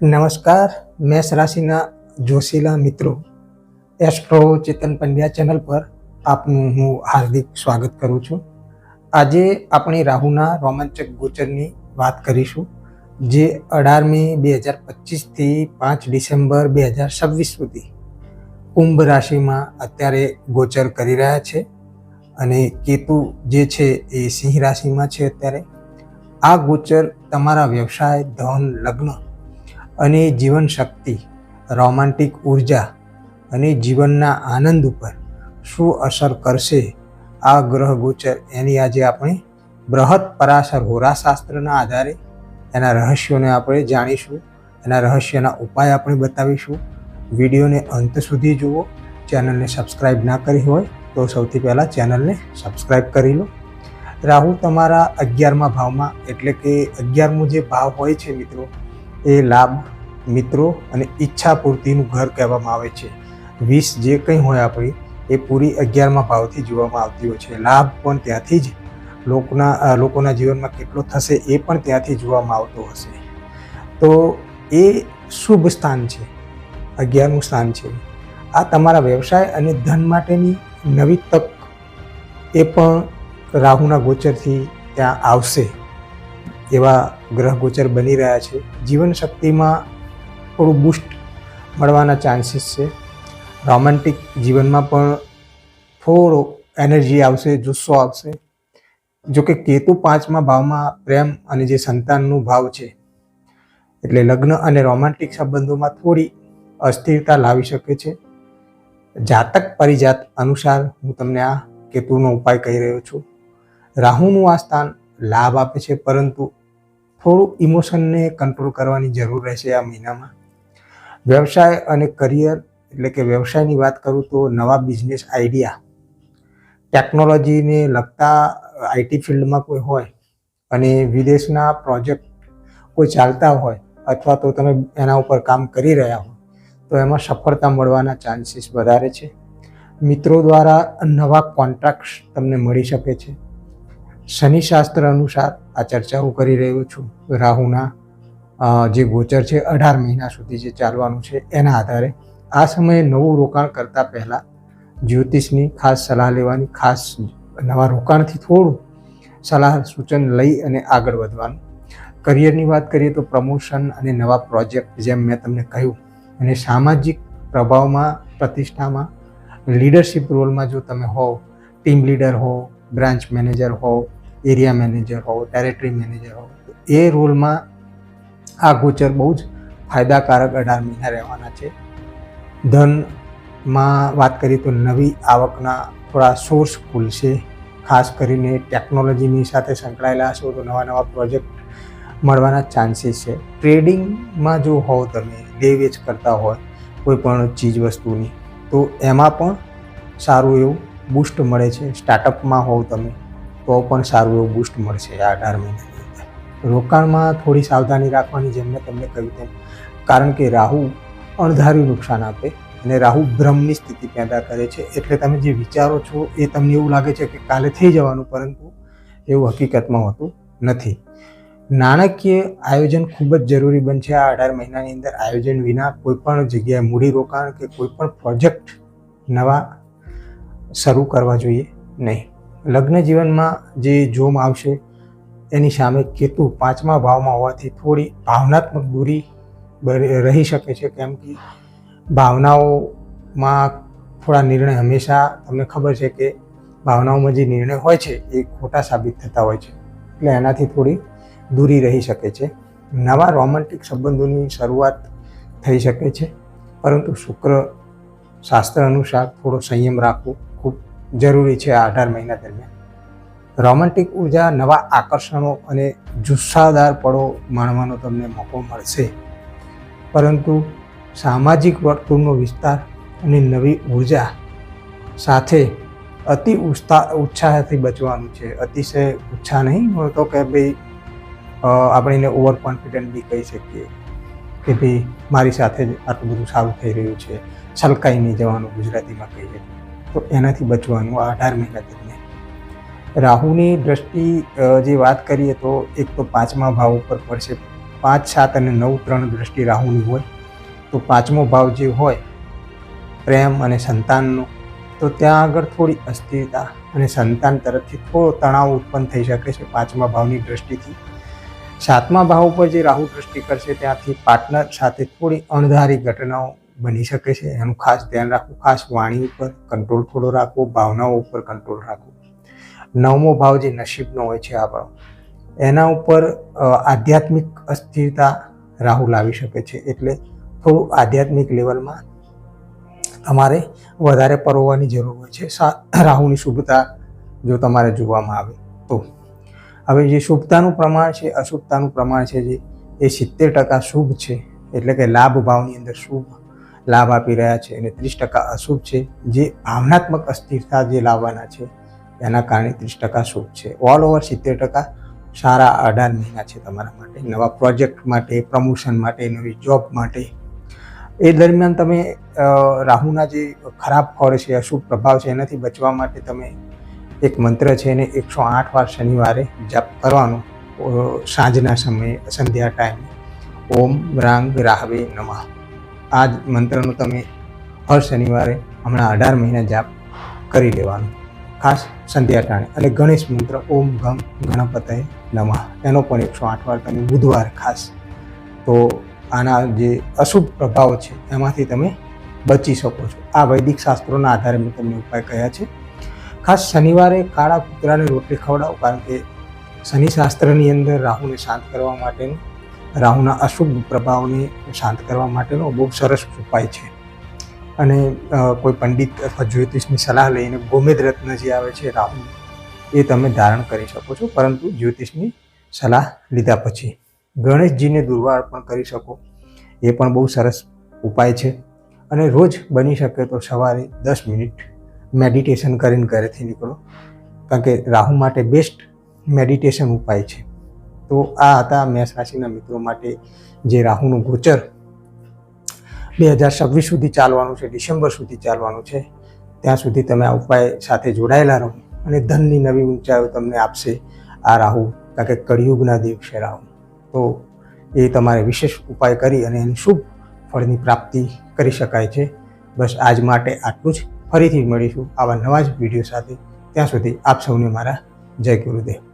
નમસ્કાર, મેષ રાશિના જોશીલા મિત્રો, એસ્ટ્રો ચેતન પંડ્યા ચેનલ પર આપનું હું હાર્દિક સ્વાગત કરું છું. આજે આપણે રાહુના રોમાંચક ગોચરની વાત કરીશું, જે અઢારમી બે હજાર પચીસથી પાંચ ડિસેમ્બર બે હજાર છવ્વીસ સુધી કુંભ રાશિમાં અત્યારે ગોચર કરી રહ્યા છે અને કેતુ જે છે એ સિંહ રાશિમાં છે અત્યારે. આ ગોચર તમારા વ્યવસાય, ધન, લગ્ન અને જીવન શક્તિ રોમાન્ટિક ઊર્જા અને જીવનના આનંદ ઉપર શું અસર કરશે? આ ગ્રહ ગોચર એની આજે આપણે બૃહદ પરાશર હોરાશાસ્ત્રના આધારે એના રહસ્યોને આપણે જાણીશું. એના રહસ્યના ઉપાય આપણે બતાવીશું. વિડીયોને અંત સુધી જુઓ. ચેનલને સબસ્ક્રાઈબ ના કરી હોય તો સૌથી પહેલાં ચેનલને સબસ્ક્રાઈબ કરી લો. રાહુ તમારા અગિયારમા ભાવમાં એટલે કે અગિયારમો જે ભાવ હોય છે મિત્રો એ લાભ, મિત્રો અને ઈચ્છા પૂર્તિનું ઘર કહેવામાં આવે છે. વીસ જે કંઈ હોય આપણી, એ પૂરી અગિયારમાં ભાવથી જોવામાં આવતી હોય છે. લાભ પણ ત્યાંથી જ લોકોના લોકોના જીવનમાં કેટલો થશે એ પણ ત્યાંથી જોવામાં આવતો હશે. તો એ શુભ સ્થાન છે અગિયારનું સ્થાન છે. આ તમારા વ્યવસાય અને ધન માટેની નવી તક એ પણ રાહુના ગોચરથી ત્યાં આવશે એવા ગ્રહ ગોચર બની રહ્યા છે. જીવન શક્તિમાં થોડું બુસ્ટ મળવાના ચાન્સીસ છે. રોમેન્ટિક જીવનમાં પણ થોડો એનર્જી આવશે, જુસ્સો આવશે. જો કે કેતુ પાંચમા ભાવમાં પ્રેમ અને જે સંતાનનું ભાવ છે, એટલે લગ્ન અને રોમાન્ટિક સંબંધોમાં થોડી અસ્થિરતા લાવી શકે છે. જાતક પરિજાત અનુસાર હું તમને આ કેતુનો ઉપાય કહી રહ્યો છું. રાહુનું આ સ્થાન લાભ આપે છે, પરંતુ થોડું ઇમોશનને કંટ્રોલ કરવાની જરૂર રહેશે આ મહિનામાં. વ્યવસાય અને કરિયર એટલે કે વ્યવસાયની વાત કરું તો નવા બિઝનેસ આઈડિયા ટેકનોલોજીને લગતા આઈટી ફિલ્ડમાં કોઈ હોય અને વિદેશના પ્રોજેક્ટ કોઈ ચાલતા હોય અથવા તો તમે એના ઉપર કામ કરી રહ્યા હો તો એમાં સફળતા મળવાના ચાન્સીસ વધારે છે. મિત્રો દ્વારા નવા કોન્ટ્રાક્ટ્સ તમને મળી શકે છે. શનિશાસ્ત્ર અનુસાર આ ચર્ચાઓ કરી રહ્યો છું. રાહુના જે ગોચર છે, અઢાર મહિના સુધી જે ચાલવાનું છે, એના આધારે આ સમયે નવું રોકાણ કરતાં પહેલાં જ્યોતિષની ખાસ સલાહ લેવાની, ખાસ નવા રોકાણથી થોડું સલાહ સૂચન લઈ અને આગળ વધવાનું. કરિયરની વાત કરીએ તો પ્રમોશન અને નવા પ્રોજેક્ટ, જેમ મેં તમને કહ્યું, અને સામાજિક પ્રભાવમાં, પ્રતિષ્ઠામાં, લીડરશિપ રોલમાં જો તમે હોવ, ટીમ લીડર હો બ્રાન્ચ મેનેજર હોવ એરિયા મેનેજર હોવ ટેરેટરી મેનેજર હોવ એ રોલમાં આ ગોચર બહુ જ ફાયદાકારક અઢાર મહિના રહેવાના છે. ધનમાં વાત કરીએ તો નવી આવકના થોડા સોર્સ ખુલશે, ખાસ કરીને ટેકનોલોજીની સાથે સંકળાયેલા હશો તો નવા નવા પ્રોજેક્ટ મળવાના ચાન્સીસ છે. ટ્રેડિંગમાં જો હોવ તમે લે વેચ કરતા હોય, કોઈ પણ ચીજ વસ્તુની, તો એમાં પણ સારું એવું બૂસ્ટ મળે છે. સ્ટાર્ટઅપમાં હોવ તમે તો પણ સારું એવું બૂસ્ટ મળશે આ અઢાર મહિનાની અંદર. રોકાણમાં થોડી સાવધાની રાખવાની જેમ મેં તમને કહ્યું તેમ, કારણ કે રાહુ અણધાર્યું નુકસાન આપે અને રાહુ ભ્રમની સ્થિતિ પેદા કરે છે. એટલે તમે જે વિચારો છો એ તમને એવું લાગે છે કે કાલે થઈ જવાનું, પરંતુ એવું હકીકતમાં હોતું નથી. નાણાકીય આયોજન ખૂબ જ જરૂરી બનશે આ અઢાર મહિનાની અંદર. આયોજન વિના કોઈપણ જગ્યાએ મૂડી રોકાણ કે કોઈપણ પ્રોજેક્ટ નવા શરૂ કરવા જોઈએ નહીં. લગ્ન જીવનમાં જે જોમ આવશે, એની સામે કેતુ પાંચમા ભાવમાં હોવાથી થોડી ભાવનાત્મક દૂરી રહી શકે છે. કેમ કે ભાવનાઓમાં થોડા નિર્ણય હંમેશા તમને ખબર છે કે ભાવનાઓમાં જે નિર્ણય હોય છે એ ખોટા સાબિત થતા હોય છે. એટલે એનાથી થોડી દૂરી રહી શકે છે. નવા રોમેન્ટિક સંબંધોની શરૂઆત થઈ શકે છે. પરંતુ શુક્ર શાસ્ત્ર અનુસાર થોડો સંયમ રાખવો જરૂરી છે આ અઢાર મહિના દરમિયાન. રોમેન્ટિક ઊર્જા, નવા આકર્ષણો અને જુસ્સાદાર પળો માણવાનો તમને મોકો મળશે. પરંતુ સામાજિક વર્તુળનો વિસ્તાર અને નવી ઊર્જા સાથે અતિ ઉત્સાહ ઉત્સાહથી બચવાનું છે. અતિશય ઉત્સાહ નહીં તો કે ભાઈ આપણે એને ઓવર કોન્ફિડન્ટ બી કહી શકીએ કે ભાઈ, મારી સાથે જ આટલું બધું સારું થઈ રહ્યું છે. છલકાઈ નહીં જવાનું ગુજરાતીમાં કહીએ. તો એનાથી બચવાનું આ અઢાર મહિના દરમિયાન. રાહુની દ્રષ્ટિ જે વાત કરીએ તો એક તો પાંચમા ભાવ ઉપર પડશે. પાંચ, સાત અને નવ ત્રણ દ્રષ્ટિ રાહુની હોય. તો પાંચમો ભાવ જે હોય, પ્રેમ અને સંતાનનો, તો ત્યાં આગળ થોડી અસ્થિરતા અને સંતાન તરફથી થોડો તણાવ ઉત્પન્ન થઈ શકે છે પાંચમા ભાવની દ્રષ્ટિથી. સાતમા ભાવ ઉપર જે રાહુ દ્રષ્ટિ કરશે ત્યાંથી પાર્ટનર સાથે થોડી અણધારી ઘટનાઓ બની શકે છે. એનું ખાસ ધ્યાન રાખવું, ખાસ વાણી ઉપર કંટ્રોલ થોડો રાખવો, ભાવનાઓ ઉપર કંટ્રોલ રાખવો. નવમો ભાવ જે નસીબનો હોય છે આપણો, એના ઉપર આધ્યાત્મિક અસ્થિરતા રાહુ લાવી શકે છે. એટલે થોડું આધ્યાત્મિક લેવલમાં તમારે વધારે પરોવવાની જરૂર હોય છે. રાહુની શુભતા જો તમારે જોવામાં આવે તો. હવે જે શુભતાનું પ્રમાણ છે, અશુભતાનું પ્રમાણ છે જે, એ સિત્તેર ટકા શુભ છે. એટલે કે લાભ ભાવની અંદર શુભ લાભ આપી રહ્યા છે અને ત્રીસ ટકા અશુભ છે. જે ભાવનાત્મક અસ્થિરતા જે લાવવાના છે, એના કારણે ત્રીસ ટકા શુભ છે. ઓલ ઓવર સિત્તેર ટકા સારા અઢાર મહિના છે તમારા માટે. નવા પ્રોજેક્ટ માટે પ્રમોશન માટે, નવી જોબ માટે. એ દરમિયાન તમે રાહુના જે ખરાબ ફળ છે, અશુભ પ્રભાવ છે, એનાથી બચવા માટે તમે એક મંત્ર છે એને એકસો આઠ વાર શનિવારે જપ કરવાનો. સાંજના સમયે, સંધ્યા ટાઈમે ઓમ રાંગ રાહવે નમઃ. આ જ મંત્રનો તમે હર શનિવારે હમણાં અઢાર મહિના જાપ કરી લેવાનું. ખાસ સંધ્યા ટાણે. અને ગણેશ મંત્ર, ઓમ ગમ, ગણપતય નમઃ. એનો પણ એકસો આઠ વાર તમે બુધવાર ખાસ. તો આના જે અશુભ પ્રભાવ છે, એમાંથી તમે બચી શકો છો. આ વૈદિક શાસ્ત્રોના આધારે મેં તમને ઉપાય કહ્યા છે. ખાસ શનિવારે કાળા કૂતરાને રોટલી ખવડાવો, કારણ કે શનિ શાસ્ત્રની અંદર રાહુને શાંત કરવા માટેનું રાહુના અશુભ પ્રભાવને શાંત કરવા માટેનો બહુ સરસ ઉપાય છે. અને કોઈ પંડિત અથવા જ્યોતિષની સલાહ લઈને ગોમેદ રત્ન જે આવે છે રાહુ, એ તમે ધારણ કરી શકો છો. પરંતુ જ્યોતિષની સલાહ લીધા પછી ગણેશજીને દુર્વા પણ કરી શકો, એ પણ બહુ સરસ ઉપાય છે. અને રોજ બની શકે તો સવારે દસ મિનિટ મેડિટેશન કરીને ઘરેથી નીકળો. કારણ કે રાહુ માટે બેસ્ટ મેડિટેશન ઉપાય છે. તો આ હતા મેષ રાશિના મિત્રો માટે જે રાહુનું ગોચર. બે હજાર છવ્વીસ સુધી ચાલવાનું છે, ડિસેમ્બર સુધી ચાલવાનું છે. ત્યાં સુધી તમે આ ઉપાય સાથે જોડાયેલા રહો અને ધનની નવી ઊંચાઈઓ તમને આપશે આ રાહુ, કારણ કે કળિયુગના દેવ છે રાહુ. તો એ તમારે વિશેષ ઉપાય કરી અને એની શુભ ફળની પ્રાપ્તિ કરી શકાય છે. બસ આજ માટે આટલું જ. ફરીથી મળીશું આવા નવા જ વીડિયો સાથે. ત્યાં સુધી આપ સૌને મારા જય ગુરુદેવ.